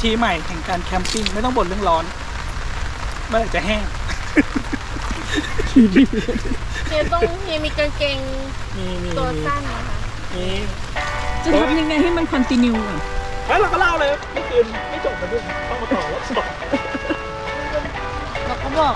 วิถีใหม่แห่งการแคมปิ้งไม่ต้องบ่นเรื่องร้อนเมื่อไหร่จะแห้ง เฮียต้องเฮียมีกางเกงมีมีตัวมีสั้นนะคะมีจะทำยังไงให้มันคอนติเนียก่อนแล้วเราก็เล่าเลยเมื่อคืนไม่จบมาด้วยต้องมาต่อรอบสอง เราก็บอก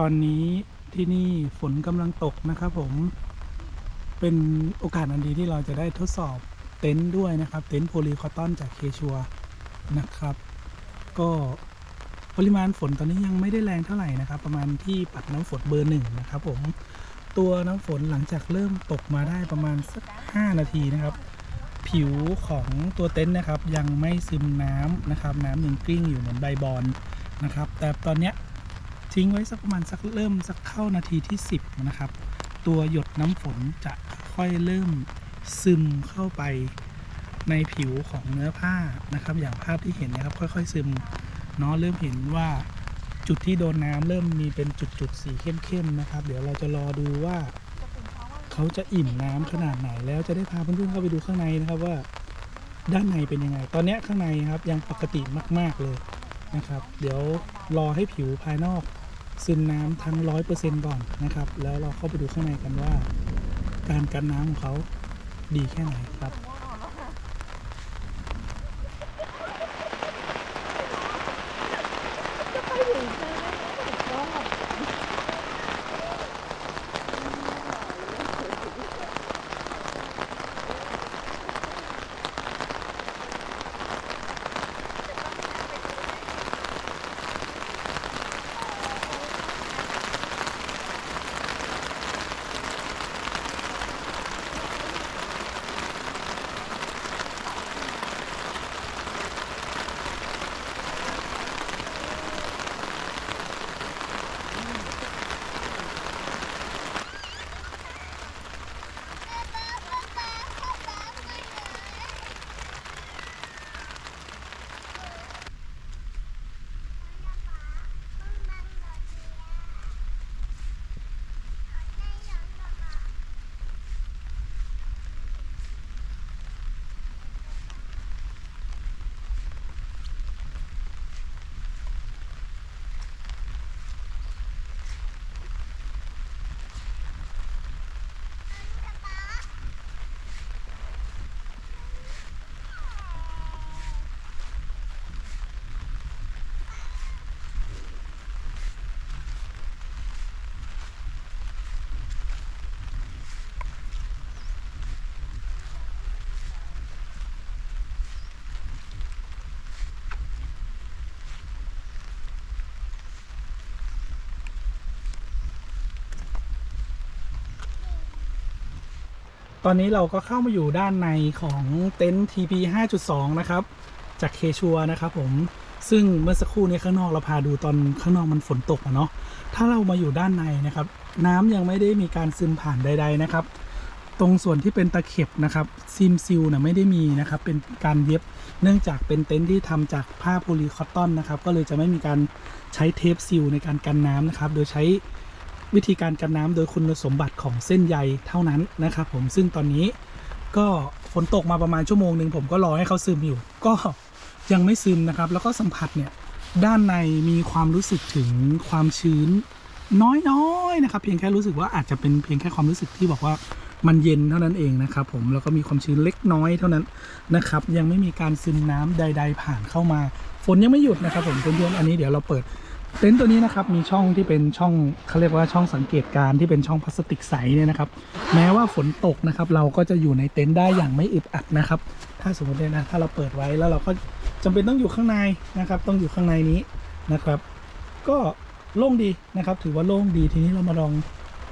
ตอนนี้ที่นี่ฝนกำลังตกนะครับผมเป็นโอกาสอันดีที่เราจะได้ทดสอบเต็นท์ด้วยนะครับ เต็นท์โพลีคอตตอนจากเคชัวนะครับ ก็ปริมาณฝนตอนนี้ยังไม่ได้แรงเท่าไหร่นะครับ ประมาณที่ปัดน้ำฝนเบอร์หนึ่งนะครับผมตัวน้ำฝนหลังจากเริ่มตกมาได้ประมาณสัก 5 นาทีนะครับ ผิวของตัวเต็นท์นะครับ ยังไม่ซึมน้ำนะครับ น้ำยังกลิ้งอยู่เหมือนใบบอลนะครับ แต่ตอนเนี้ย ทิ้งไว้สักประมาณสักเริ่มสักเข้านาทีที่ 10 นะครับ ตัวหยดน้ำฝนจะค่อยเริ่มซึมเข้าไปในผิวของเนื้อผ้านะครับ อย่างภาพที่เห็นนะครับค่อยๆซึมเนาะเริ่มเห็นว่าจุดที่โดนน้ำเริ่มมีเป็นจุดๆสีเข้มๆนะครับ เดี๋ยวเราจะรอดูว่า เขาจะอิ่มน้ำขนาดไหนแล้วจะได้พาเพื่อนๆเข้าไปดูข้างในนะครับว่าด้านในเป็นยังไง ตอนนี้ข้างในครับยังปกติมาก ๆเลยนะครับ เดี๋ยวรอให้ผิวภายนอก ซึมน้ำทั้งร้อยเปอร์เซ็นก่อนนะครับ แล้วเราเข้าไปดูข้างในกันว่า การกันน้ำของเขาดีแค่ไหนครับ ตอนนี้เราก็เข้ามาอยู่ด้านในของเต็นท์ TP 5.2 นะครับ จากเคชัวนะครับผมซึ่งเมื่อสักครู่นี้ข้างนอกเราพาดูตอนข้างนอกมันฝนตกอะเนาะถ้าเรามาอยู่ด้านในนะครับ น้ำยังไม่ได้มีการซึมผ่านใด ๆนะครับ ตรงส่วนที่เป็นตะเข็บนะครับซิมซิลนะไม่ได้มีนะครับ เป็นการเย็บเนื่องจากเป็นเต็นท์ที่ทำจากผ้าโพลีคอตตอนนะครับ ก็เลยจะไม่มีการใช้เทปซิลในการกันน้ำนะครับ โดยใช้ วิธีการกันน้ำโดยคุณสมบัติของเส้นใยเท่านั้นนะครับผมซึ่งตอนนี้ก็ฝนตกมาประมาณชั่วโมงหนึ่งผมก็รอให้เขาซึมอยู่ ก็ยังไม่ซึมนะครับ แล้วก็สัมผัสเนี่ยด้านในมีความรู้สึกถึงความชื้นน้อยๆนะครับ เพียงแค่รู้สึกว่าอาจจะเป็นเพียงแค่ความรู้สึกที่บอกว่ามันเย็นเท่านั้นเองนะครับผมแล้วก็มีความชื้นเล็กน้อยเท่านั้นนะครับ ยังไม่มีการซึมน้ำใด ๆ ผ่านเข้ามา ฝนยังไม่หยุดนะครับผมเพื่อนๆอันนี้เดี๋ยวเราเปิด เต็นท์ตัวนี้นะครับมีช่องที่เป็นช่องเขาเรียกว่าช่องสังเกตการณ์ที่เป็นช่องพลาสติกใสเนี่ยนะครับ แม้ว่าฝนตกนะครับ เราก็จะอยู่ในเต็นท์ได้อย่างไม่อึดอัดนะครับ ถ้าสมมติเนี่ยนะถ้าเราเปิดไว้แล้วเราก็จำเป็นต้องอยู่ข้างในนะครับ ต้องอยู่ข้างในนี้นะครับ ก็โล่งดีนะครับ ถือว่าโล่งดีทีนี้เรามาลอง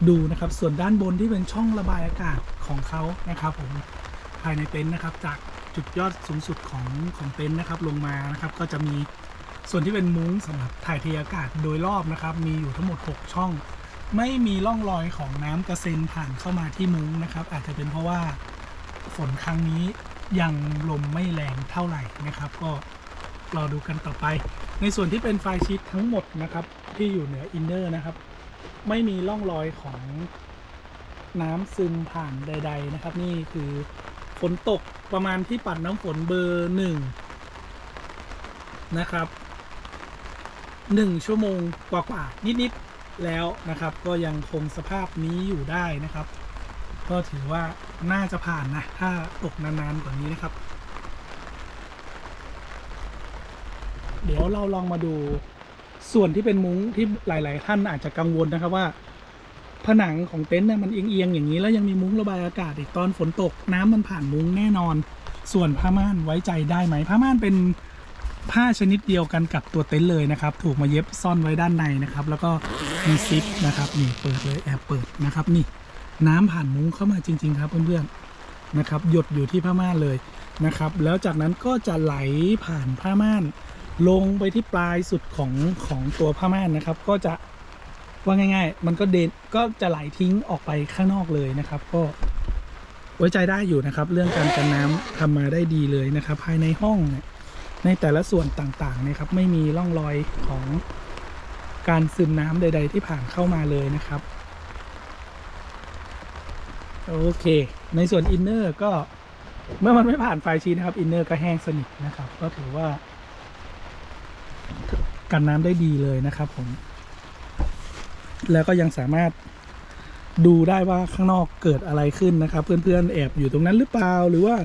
ดูนะครับ ส่วนด้านบนที่เป็นช่องระบายอากาศของเขานะครับผมภายในเต็นท์นะครับ จากจุดยอดสูงสุดของของเต็นท์นะครับลงมานะครับ ก็จะมี ส่วนที่เป็นมุ้งสำหรับถ่ายเทอากาศโดยรอบนะครับ มีอยู่ทั้งหมด 6 ช่อง ไม่มีร่องรอยของน้ำกระเซ็นผ่านเข้ามาที่มุ้งนะครับ อาจจะเป็นเพราะว่าฝนครั้งนี้ยังลมไม่แรงเท่าไหร่นะครับ ก็รอดูกันต่อไป ในส่วนที่เป็นไฟชีตทั้งหมดนะครับ ที่อยู่เหนืออินเนอร์นะครับ ไม่มีร่องรอยของน้ำซึมผ่านใด ๆ นะครับ นี่คือฝนตกประมาณที่ปัดน้ำฝนเบอร์หนึ่งนะครับ หนึ่งชั่วโมงกว่าๆนิดๆแล้วนะครับ ก็ยังคงสภาพนี้อยู่ได้นะครับ ก็ถือว่าน่าจะผ่านนะถ้าตกนานๆกว่านี้นะครับ เดี๋ยวเราลองมาดูส่วนที่เป็นมุ้งที่หลาย ๆ ท่านอาจจะกังวลนะครับว่า ผนังของเต็นท์เนี่ยมันเอียงๆอย่างนี้แล้วยังมีมุ้งระบายอากาศอีกตอนฝนตกน้ำมันผ่านมุ้งแน่นอน ส่วนผ้าม่านไว้ใจได้ไหมผ้าม่านเป็น ผ้าชนิดเดียวกันกับตัวเต็นท์เลยนะครับ ถูกมาเย็บซ่อนไว้ด้านในนะครับ แล้วก็มีซิปนะครับนี่เปิดเลยแอบเปิดนะครับ นี่น้ำผ่านมุ้งเข้ามาจริง ๆ ครับเพื่อนๆนะครับ หยดอยู่ที่ผ้าม่านเลยนะครับ แล้วจากนั้นก็จะไหลผ่านผ้าม่าน ลงไปที่ปลายสุดของของตัวผ้าม่านนะครับ ก็จะว่าง่าย ๆ มันก็เดนก็จะไหลทิ้งออกไปข้างนอกเลยนะครับ ก็ไว้ใจได้อยู่นะครับ เรื่องการกันน้ำทำมาได้ดีเลยนะครับ ภายในห้องเนี่ย ในแต่ละส่วนต่างๆเนะครับ ไม่มีร่องรอยของการซึมน้ำใด ๆ ที่ผ่านเข้ามาเลยนะครับ โอเค ในส่วนอินเนอร์ก็เมื่อมันไม่ผ่านไฟชีนะครับอินเนอร์ก็แห้งสนิทนะครับ ก็ถือว่า กันน้ำได้ดีเลยนะครับผม แล้วก็ยังสามารถดูได้ว่าข้างนอกเกิดอะไรขึ้นนะครับ เพื่อนๆแอบอยู่ตรงนั้นหรือเปล่าหรือว่า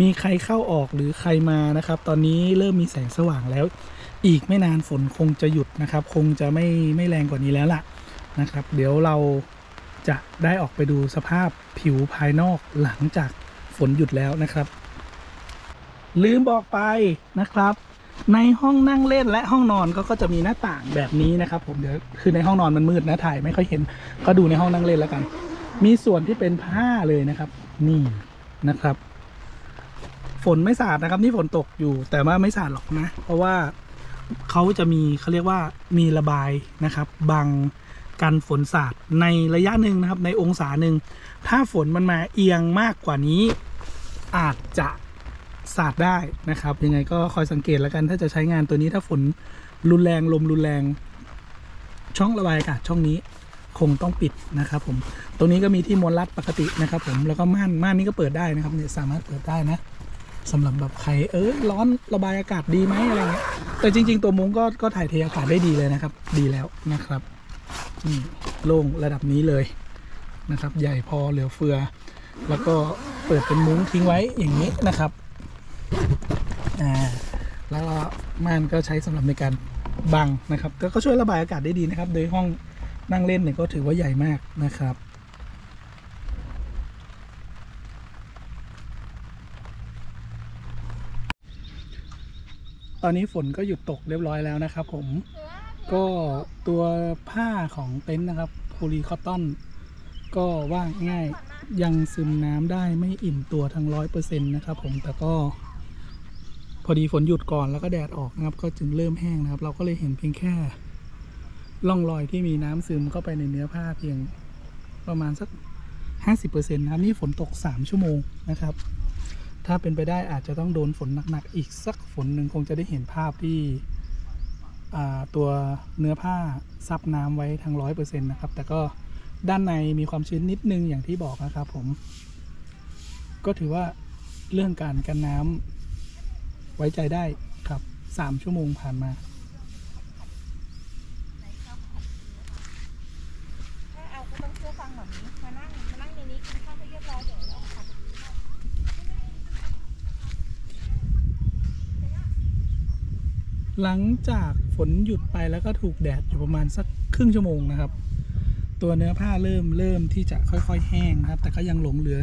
มีใครเข้าออกหรือใครมานะครับ ตอนนี้เริ่มมีแสงสว่างแล้ว อีกไม่นานฝนคงจะหยุดนะครับ คงจะไม่ไม่แรงกว่านี้แล้วล่ะนะครับ เดี๋ยวเราจะได้ออกไปดูสภาพผิวภายนอกหลังจากฝนหยุดแล้วนะครับ ลืมบอกไปนะครับ ในห้องนั่งเล่นและห้องนอนก็ก็จะมีหน้าต่างแบบนี้นะครับ ผมเดี๋ยวคือในห้องนอนมันมืดนะถ่ายไม่ค่อยเห็นก็ดูในห้องนั่งเล่นแล้วกัน มีส่วนที่เป็นผ้าเลยนะครับ นี่นะครับ นไม่สาดนะครับ นี่ฝนตกอยู่แต่ว่าไม่สาดหรอกนะ เพราะว่าเขาจะมีเขาเรียกว่ามีระบายนะครับบังกันฝนสาดในระยะหนึ่งนะครับ ในองศาหนึ่งถ้าฝนมันมาเอียงมากกว่านี้ อาจจะสาดได้นะครับ ยังไงก็คอยสังเกตแล้วกันถ้าจะใช้งานตัวนี้ถ้าฝนรุนแรงลมรุนแรง ช่องระบายอากาศช่องนี้คงต้องปิดนะครับ ผมตรงนี้ก็มีที่มวลรัดปกตินะครับ ผมแล้วก็ม่านม่านนี้ก็เปิดได้นะครับเนี่ยสามารถเปิดได้นะ สำหรับแบบใครเออร้อนระบายอากาศดีไหมอะไรเงี้ยแต่จริง ๆ ตัวมุ้งก็ก็ถ่ายเทอากาศได้ดีเลยนะครับ ดีแล้วนะครับนี่โล่งระดับนี้เลยนะครับ ใหญ่พอเหลือเฟือ แล้วก็เปิดเป็นมุ้งทิ้งไว้อย่างนี้นะครับอ่าแล้วก็ม่านก็ใช้สำหรับในการบังนะครับ ก็ช่วยระบายอากาศได้ดีนะครับ โดยห้องนั่งเล่นเนี่ยก็ถือว่าใหญ่มากนะครับ ตอนนี้ฝนก็หยุดตกเรียบร้อยแล้วนะครับผมก็ตัวผ้าของเต็นท์นะครับโพลีคอตตอน ก็ว่างง่ายยังซึมน้ำได้ไม่อิ่มตัวทั้งร้อยเปอร์เซ็นต์นะครับผมแต่ก็ พอดีฝนหยุดก่อนแล้วก็แดดออกนะครับ ก็จึงเริ่มแห้งนะครับ เราก็เลยเห็นเพียงแค่ร่องรอยที่มีน้ำซึมเข้าไปในเนื้อผ้าเพียงประมาณสักห้าสิบเปอร์เซ็นต์นะครับนี่ฝนตกสามชั่วโมงนะครับ ถ้าเป็นไปได้อาจจะต้องโดนฝนหนักๆอีกสักฝนหนึ่งคงจะได้เห็นภาพที่ตัวเนื้อผ้าซับน้ำไว้ทั้งร้อยเปอร์เซ็นต์นะครับ แต่ก็ด้านในมีความชื้นนิดนึงอย่างที่บอกนะครับผม ก็ถือว่าเรื่องการกันน้ำไว้ใจได้ครับสามชั่วโมงผ่านมาเอาก็ต้องเชื่อฟังแบบนี้มานั่งมานั่งในนี้กินข้าวให้เรียบร้อยเดี๋ยวเราขับ หลังจากฝนหยุดไปแล้วก็ถูกแดดอยู่ประมาณสักครึ่งชั่วโมงนะครับ ตัวเนื้อผ้าเริ่มเริ่มที่จะค่อยๆแห้งนะครับ แต่ก็ยังหลงเหลือ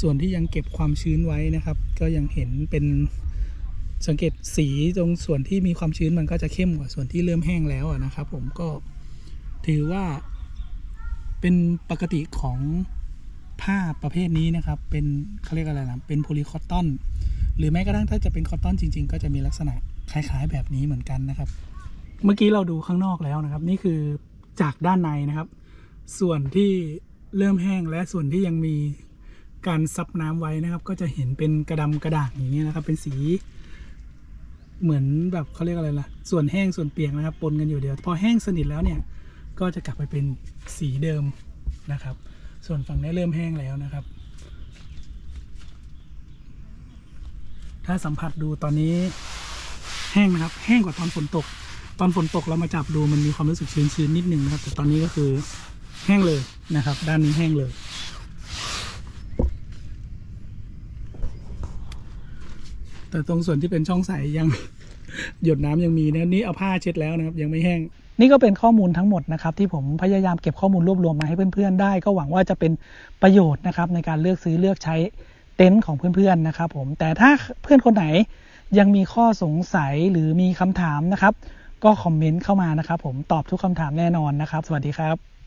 ส่วนที่ยังเก็บความชื้นไว้นะครับ ก็ยังเห็นเป็นสังเกตสีตรงส่วนที่มีความชื้นมันก็จะเข้มกว่าส่วนที่เริ่มแห้งแล้วนะครับ ผมก็ถือว่าเป็นปกติของผ้าประเภทนี้นะครับ เป็นเขาเรียกอะไรนะเป็นโพลีคอตตอน หรือแม้กระทั่งถ้าจะเป็นคอตตอนจริง ๆ ก็จะมีลักษณะ คล้ายๆแบบนี้เหมือนกันนะครับ เมื่อกี้เราดูข้างนอกแล้วนะครับ นี่คือจากด้านในนะครับ ส่วนที่เริ่มแห้งและส่วนที่ยังมีการซับน้ำไว้นะครับ ก็จะเห็นเป็นกระดำกระด่างอย่างนี้นะครับ เป็นสีเหมือนแบบเขาเรียกอะไรล่ะ ส่วนแห้งส่วนเปียกนะครับปนกันอยู่เดียว พอแห้งสนิทแล้วเนี่ยก็จะกลับไปเป็นสีเดิมนะครับ ส่วนฝั่งนี้เริ่มแห้งแล้วนะครับ ถ้าสัมผัสดูตอนนี้ ห้งนะครับ แห้งกว่าตอนฝนตก ตอนฝนตกเรามาจับดูมันมีความรู้สึกชื้นๆนิดนึงนะครับ แต่ตอนนี้ก็คือแห้งเลยนะครับ ด้านนี้แห้งเลย แต่ตรงส่วนที่เป็นช่องใสยังหยดน้ำยังมีนะนี่เอาผ้าเช็ดแล้วนะครับ ยังไม่แห้ง นี่ก็เป็นข้อมูลทั้งหมดนะครับ ที่ผมพยายามเก็บข้อมูลรวบรวมมาให้เพื่อนๆได้ ก็หวังว่าจะเป็นประโยชน์นะครับในการเลือกซื้อเลือกใช้เต็นท์ของเพื่อนๆนะครับ ผมแต่ถ้าเพื่อนคนไหน ยังมีข้อสงสัยหรือมีคำถามนะครับ ก็คอมเมนต์เข้ามานะครับ ผมตอบทุกคำถามแน่นอนนะครับ สวัสดีครับ